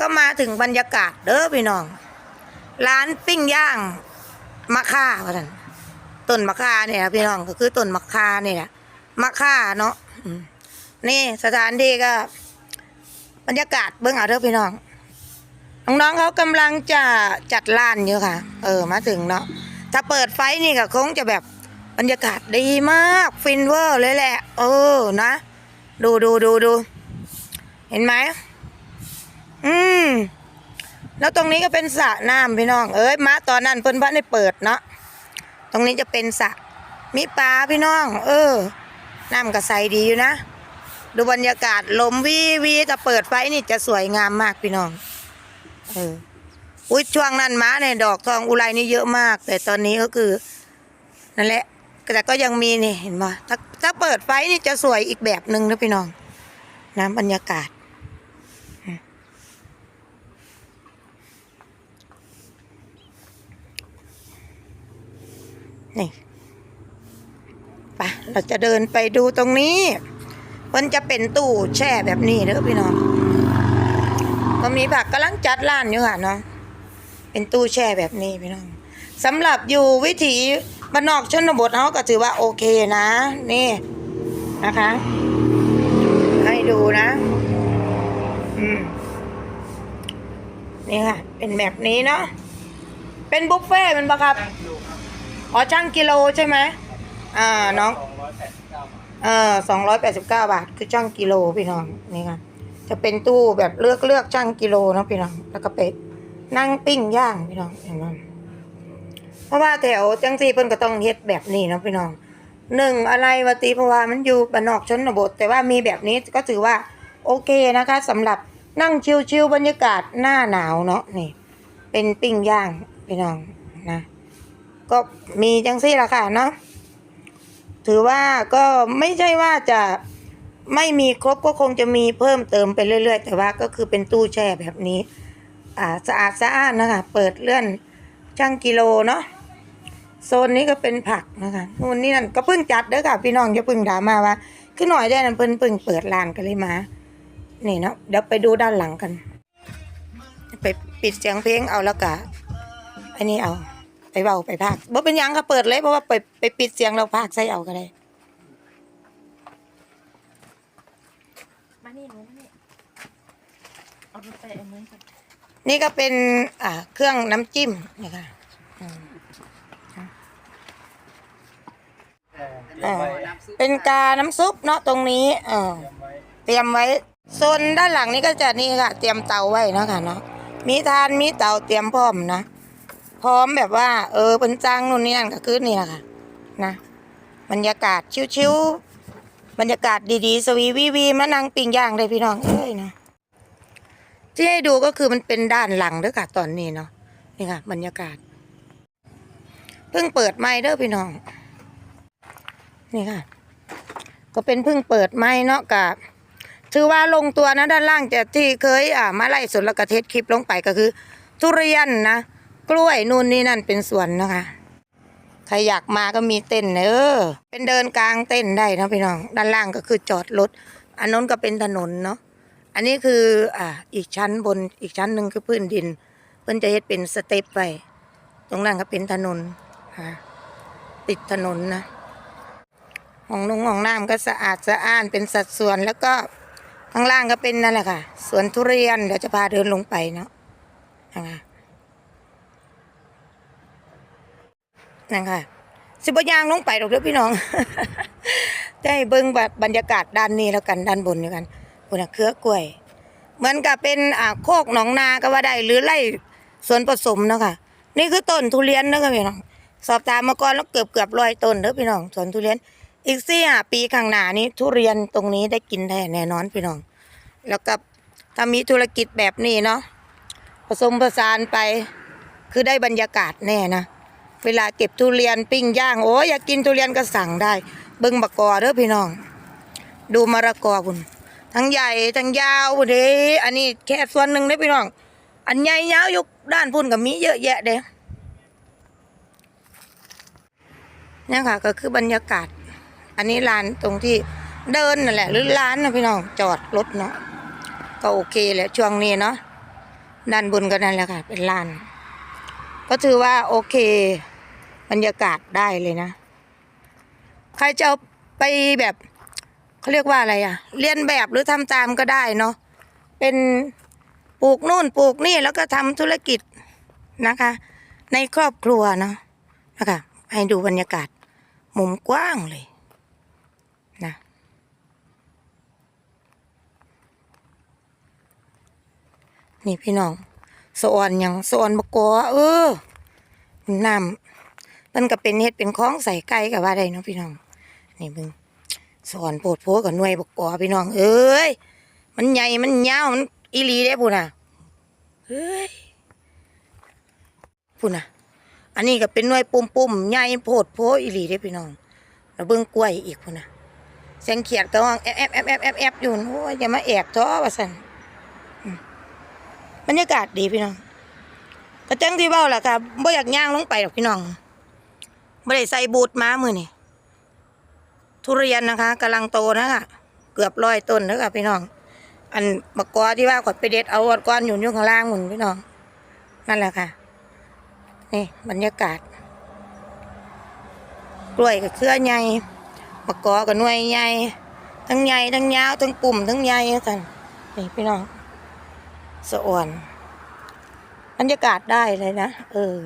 ก็มาถึงบรรยากาศเด้อพี่น้อง ร้านปิ้งย่างมะค่าว่าท่านต้นมะค่าเนี่ยพี่น้องก็คือต้นมะค่าเนี่ยมะค่าเนาะนี่สถานที่ก็ บรรยากาศเบื้องเอาเด้อพี่น้องน้องๆเขากำลังจะจัดร้านอยู่ค่ะ เออมาถึงเนาะถ้าเปิดไฟนี่ก็คงจะแบบบรรยากาศดีมากฟินเวอร์เลยแหละ เออนะ ดูดูดูดูเห็นไหม อืมแล้วตรงนี้ก็เป็นสระน้ำพี่น้อง เอ้ยมาตอนนั้นเพิ่นพันได้เปิดเนาะตรงนี้จะเป็นสระมีปลาพี่น้อง เออน้ำก็ใสดีอยู่นะดูบรรยากาศลมวีวีถ้าเปิดไฟนี่จะสวยงามมากพี่น้องเอออุ้ยช่วงนั้นม้าเนี่ยดอกทองอุไรนี่เยอะมาก แต่ตอนนี้ก็คือนั่นแหละแต่ก็ยังมีนี่เห็นป่ะถ้าถ้าเปิดไฟนี่จะสวยอีกแบบหนึ่งนะพี่น้องนะบรรยากาศ นี่ไปเราจะเดินไปดูตรงนี้ มันจะเป็นตู้แช่แบบนี้เด้อพี่น้องก็มีผักกำลังจัดร้านอยู่ค่ะเนาะเป็นตู้แช่แบบนี้พี่น้องสำหรับอยู่วิถีบ้านนอกชนบทเขาก็ถือว่าโอเคนะ นี่นะคะ ให้ดูนะ อืมนี่ค่ะ เป็นแบบนี้เนาะเป็นบุฟเฟ่ต์เป็นปะครับ อ๋อช่างกิโลใช่ไหมอ่าน้องเออสองร้อยแปดสิบเก้าบาท คือช่างกิโลพี่น้องนี่ค่ะจะเป็นตู้แบบเลือกเลือกช่างกิโลนะพี่น้องแล้วก็ไปนั่งปิ้งย่างพี่น้องเห็นไหมเพราะว่าแถวจังซีเพิ่นก็ต้องเฮ็ดแบบนี้นะพี่น้องหนึ่งอะไรวะตีเพราะว่ามันอยู่บ้านนอกชนบท แต่ว่ามีแบบนี้ก็ถือว่าโอเคนะคะสำหรับนั่งชิลๆบรรยากาศหน้าหนาวเนาะนี่ เป็นปิ้งย่างพี่น้องนะ ก็มีจังซี่ละค่ะเนาะถือว่าก็ไม่ใช่ว่าจะไม่มีครบก็คงจะมีเพิ่มเติมไปเรื่อยๆ แต่ว่าก็คือเป็นตู้แช่แบบนี้ อ่าสะอาดสะอานนะคะ เปิดเลื่อนช่างกิโลเนาะโซนนี้ก็เป็นผักนะคะนู่นนี่นั่นก็เพิ่งจัดเด้อค่ะ พี่น้องอย่าเพิ่งด่ามาว่าคือหน่อยได้นั่นเพิ่นเพิ่งเปิดร้านกันเลยมานี่เนาะเดี๋ยวไปดูด้านหลังกัน ไปปิดเสียงเพลงเอาแล้วกะอันนี้เอา เบาไปพากบ่เป็นหยังค่ะเปิดเลยเพราะว่าไปไปปิดเสียงเราพากใส่เอาก็ได้ มานี่หนูมานี่เอาไปเอามือก่อนนี่ก็เป็นอ่าเครื่องน้ำจิ้มนะคะอืมเออเป็นกาน้ำซุปเนาะตรงนี้เออเตรียมไว้โซนด้านหลังนี้ก็จะนี่ค่ะ เตรียมเตาไว้เนาะค่ะเนาะมีทานมีเตาเตรียมพร้อมนะ พร้อมแบบว่า เออเป็นจังนู่นนี่นั่นก็คือนี่แหละค่ะ นะบรรยากาศชิวๆบรรยากาศดีๆ สวีวีวีมานั่งปิ้งย่างเลยพี่น้องเอ้ยเนาะที่ให้ดูก็คือมันเป็นด้านหลังเด้วยค่ะตอนนี้เนาะนี่ค่ะ บรรยากาศเพิ่งเปิดไม้เด้อพี่น้อง นี่ค่ะ ก็เป็นเพิ่งเปิดไม้เนาะกับถือว่าลงตัวนะด้านล่างจะที่เคยอ่ามาไล่สดล้วก็เทสคลิปลงไปก็คือ ทุเรียนนะ กล้วยนู่นนี่นั่นเป็นสวนนะคะ ใครอยากมาก็มีเต้นเนอเป็นเดินกลางเต้นได้นะพี่น้อง ด้านล่างก็คือจอดรถ อันนู้นก็เป็นถนนเนาะ อันนี้คืออ่าอีกชั้นบนอีกชั้นหนึ่งคือพื้นดิน เพิ่นจะเฮ็ดเป็นสเต็ปไป ตรงนั้นก็เป็นถนนอ่าติดถนนนะห้องนงห้องน้ำก็สะอาดสะอ้านเป็นสัดส่วน แล้วก็ข้างล่างก็เป็นนั่นแหละค่ะ สวนทุเรียนเดี๋ยวจะพาเดินลงไปเนาะนะคะ นั่นค่ะสิบยางลงไปดอกเด้อพี่น้อง ได้เบิ่งแบบบรรยากาศด้านนี้แล้วกันด้านบนด้วยกันพุ่นน่ะเครือกล้วย เหมือนกับเป็นอ่าโคกหนองนาก็ว่าได้หรือไร่สวนผสมเนาะค่ะ นี่คือต้นทุเรียนเนาะค่ะพี่น้อง สอบถามมาก่อนแล้วเกือบเกือบร้อยต้นเด้อพี่น้องสวนทุเรียน อีกสี่ห้าปีข้างหน้านี้ ทุเรียนตรงนี้ได้กินแท้แน่นอนพี่น้อง แล้วก็ถ้ามีธุรกิจแบบนี้เนาะผสมผสานไป คือได้บรรยากาศแน่นะ เวลาเก็บทุเรียนปิ้งย่างโอ้ยอยากกินทุเรียนก็สั่งได้ เบิ่งบักกอเด้อพี่น้อง ดูมะระกอคุณทั้งใหญ่ทั้งยาวเด้อันนี้แค่ส่วนหนึ่งเด้อพี่น้อง อันใหญ่ยาวอยกด้านพุ่นก็มีเยอะแยะเด้นี่ค่ะก็คือบรรยากาศ อันนี้ร้านตรงที่เดินนั่นแหละ หรือร้านนะพี่น้องจอดรถเนาะก็โอเคแหละช่วงนี้เนาะด้านบนก็นั่นแหละค่ะ เป็นลาน ก็ถือว่าโอเค บรรยากาศได้เลยนะ ใครจะเอาไปแบบเขาเรียกว่าอะไรอะเรียนแบบหรือทำตามก็ได้เนาะเป็นปลูกนู่นปลูกนี่แล้วก็ทำธุรกิจนะคะ ในครอบครัวเนาะนะคะให้ดูบรรยากาศมุมกว้างเลยนะนี่พี่น้อง สอนอย่างสอนบกอเออน้ำมันก็เป็นเฮ็ดเป็นคล้องใส่ไก่กับว่าได้เนาะพี่น้อง นี่มึงสอนโพดโพกับหน่วยบกอพี่น้อง เอ้ยมันใหญ่มันยาวมันอีลีได้ปุ่นอะเฮ้ยปุ่นอะ อันนี้ก็เป็นหน่วยปุ่มๆใหญ่โพดโพอีลีได้พี่น้องแล้วเบิ่งกล้วยอีกพุ่นน่ะเสียงเขียดก็ห้องแอบแอบแอบแอบแอบอยู่โอ้ยอย่ามาแอบท้อว่าซั่น บรรยากาศดีพี่น้องก็จังที่เว้าแหละค่ะบ่อยากย่างลงไปหรอกพี่น้องบ่ได้ใส่บูทม้ามือนี่ทุเรียนนะคะกำลังโตนะคะเกือบร้อยต้นแล้วค่ะพี่น้อง อันมะกอที่ว่าขดไปเด็ดเอาอดก้อนอยู่ยู่งข้างล่างหมุนพี่น้อง นั่นแหละค่ะ นี่บรรยากาศ กล้วยกับเครือใหญ่มะกอกับหน่วยใหญ่ทั้งใหญ่ทั้งยาวทั้งปุ่มทั้งใหญ่กันนี่พี่น้อง สะอ่อนบรรยากาศได้เลยนะ เออ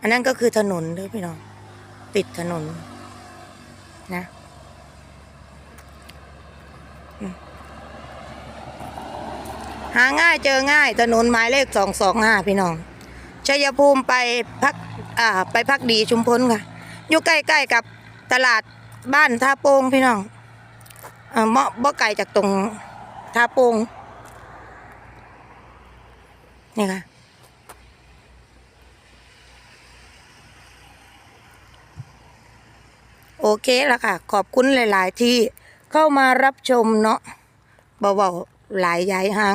อันนั้นก็คือถนนเด้อพี่น้อง ติดถนน นะหาง่ายเจอง่ายถนนหมายเลขสองสองห้าพี่น้องชัยภูมิไปพักอ่าไปพักดีชุมพลค่ะ อยู่ใกล้ๆกับตลาดบ้านท่าโป่งพี่น้องอ่าเมาะบ่ไกลจากตรง ท่าโปงนี่ค่ะ โอเคแล้วค่ะ ขอบคุณหลาย ๆ ที่เข้ามารับชมเนาะเบาๆหลายยายหาง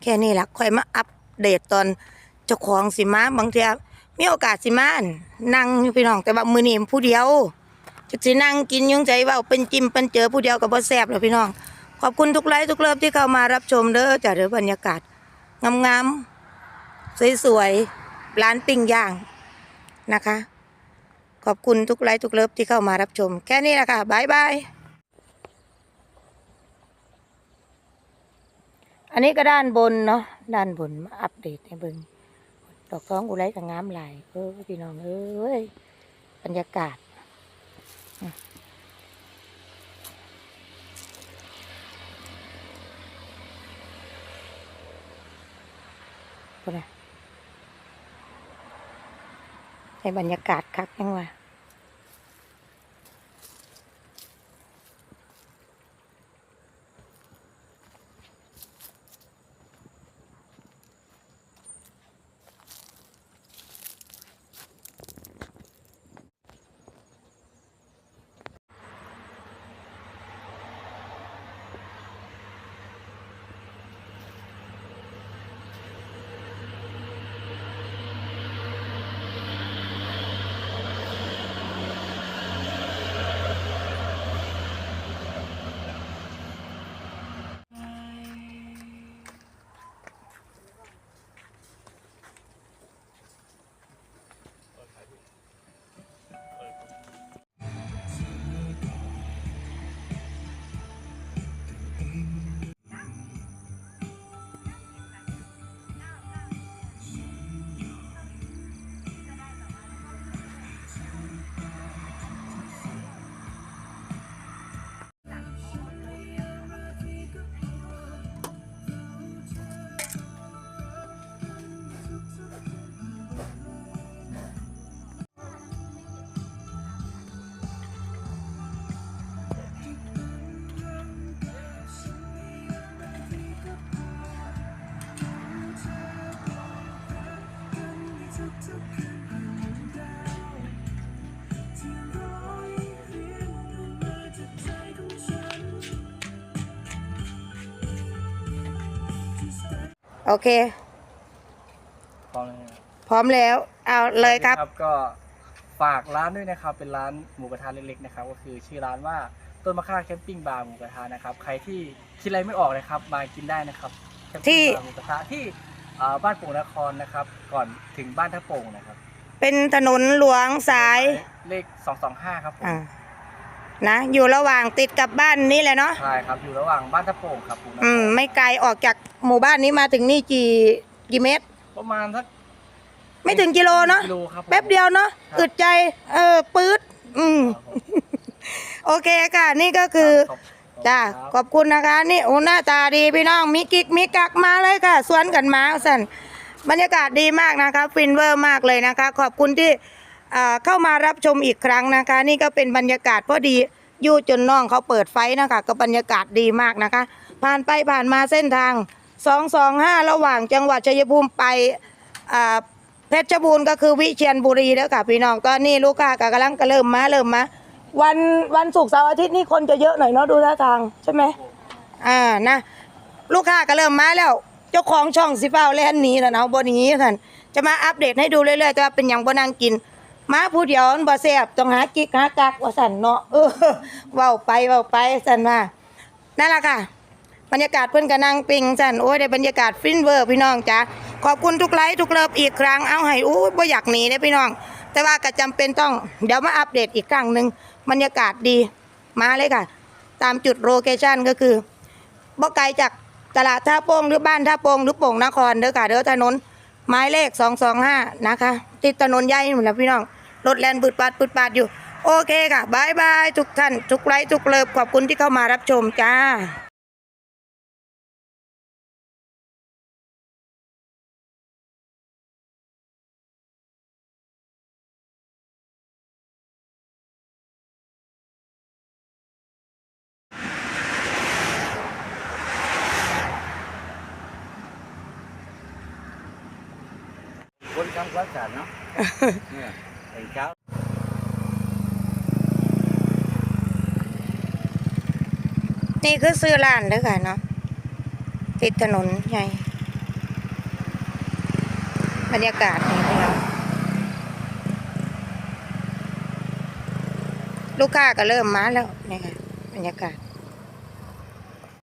แค่นี้แหละค่อยมาอัปเดตตอนเจ้าของสิมาบางทีมีโอกาสสิมานนั่งอยู่พี่น้องแต่ว่ามือนี้ผู้เดียวจะสินั่งกินยุ่งใจว่าเป็นจิ้มเป็นเจอผู้เดียวกับบ่แซบเลยพี่น้อง ขอบคุณทุกไลค์ทุกเลิฟที่เข้ามารับชมเด้อจากเด้อบรรยากาศงามๆสวยๆร้านปิ้งย่างนะคะ ขอบคุณทุกไลค์ทุกเลิฟที่เข้ามารับชม แค่นี้แหละค่ะบายบายอันนี้ก็ด้านบนเนาะด้านบนมาอัปเดตให้เบิ่งดอกท้องอุไรกับงามหลายเออพี่น้องเอ้ยบรรยากาศ พุ่นะให้บรรยากาศคักยังวะ โอเค พร้อมแล้วนะครับพร้อมแล้ว เอาเลยครับสวัสดีก็ฝากร้านด้วยนะครับ เป็นร้านหมูกระทะเล็กๆนะครับ ก็คือชื่อร้านว่าต้นมะค่าแคมปิ้งบาร์หมูกระทะนะครับ ใครที่คิดอะไรไม่ออกเลยครับ มากินได้นะครับที่หมูกระทะที่อ่าบ้านโป่งนครนะครับ ก่อนถึงบ้านท่าโป่งนะครับเป็นถนนหลวงสายเลข225ครับผม อ่า นะอยู่ระหว่างติดกับบ้านนี้แหละเนาะใช่ครับอยู่ระหว่างบ้านท่าโป่งครับผมอืมไม่ไกลออกจากหมู่บ้านนี้มาถึงนี่กี่กี่เมตร ประมาณสักไม่ถึงกิโลเนาะกิโลครับผม แป๊บเดียวเนาะครับ อึดใจเออปื๊ดอืมครับผมโอเคค่ะ นี่ก็คือขอบจ้าขขอบคุณครับอบคุณนะคะ นี่โอ้หน้าตาดีพี่น้องมีกิกมีกักมาเลยค่ะ สวนกันมาสันบรรยากาศดีมากนะคะ ฟินเวอร์มากเลยนะคะ ขอบคุณที่ เข้ามารับชมอีกครั้งนะคะ นี่ก็เป็นบรรยากาศพอดียู่จนน้องเขาเปิดไฟนะคะ ก็บรรยากาศดีมากนะคะ ผ่านไปผ่านมาเส้นทาง 225 ระหว่างจังหวัดชัยภูมิไปเพชรบูรณ์ก็คือวิเชียรบุรีแล้วค่ะพี่น้องตอนนี้ลูกค้าก็กำลังก็เริ่มมาเริ่มมาวันวันศุกร์เสาร์อาทิตย์นี่คนจะเยอะหน่อยเนาะดูท่าทางใช่ไหมอ่านะลูกค้าก็เริ่มมาแล้ว เจ้าของช่องสิเฝ้าแล่นหนี้แล้วเนาะบนนี้ท่านจะมาอัปเดตให้ดูเรื่อยๆแต่ว่าเป็นอย่างบ่นางกิน มาผู้เดียวมันบ่แซ่บต้องหากิ๊กหากักว่าสั่นเนาะเออเว้าไปเว้าไปสั่นว่านั่นล่ะค่ะ บรรยากาศเพื่อนก็นั่งปิงสั่นโอ้ยได้บรรยากาศฟินเวอร์พี่น้องจ้ะขอบคุณทุกไลค์ทุกเลิฟอีกครั้งเอาให้อู้บ่อยากหนีนะพี่น้อง แต่ว่าก็จำเป็นต้องเดี๋ยวมาอัปเดตอีกครั้งหนึ่งบรรยากาศดีมาเลยค่ะ ตามจุดโลเคชั่นก็คือบ่ไกลจากตลาดท่าโป่งหรือบ้านท่าโป่งหรือโป่งนครเด้อค่ะเด้อถนน หมายเลขสองสองห้านะคะ ติดถนนใหญ่หมดแล้วพี่น้อง รถแลนปืดปาดปืดปาดอยู่ โอเคค่ะบายบาย ทุกท่าน ทุกไลค์ทุกเลิฟขอบคุณที่เข้ามารับชมจ้าามสะอาดเนาะเนี่ยแต่เช้านี่คือซื้อร้านเด้อค่ะเนาะติดถนนใหญ่บรรยากาศนี่พี่น้องลูกค้าก็เริ่มมาแล้วนี่ค่ะบรรยากาศ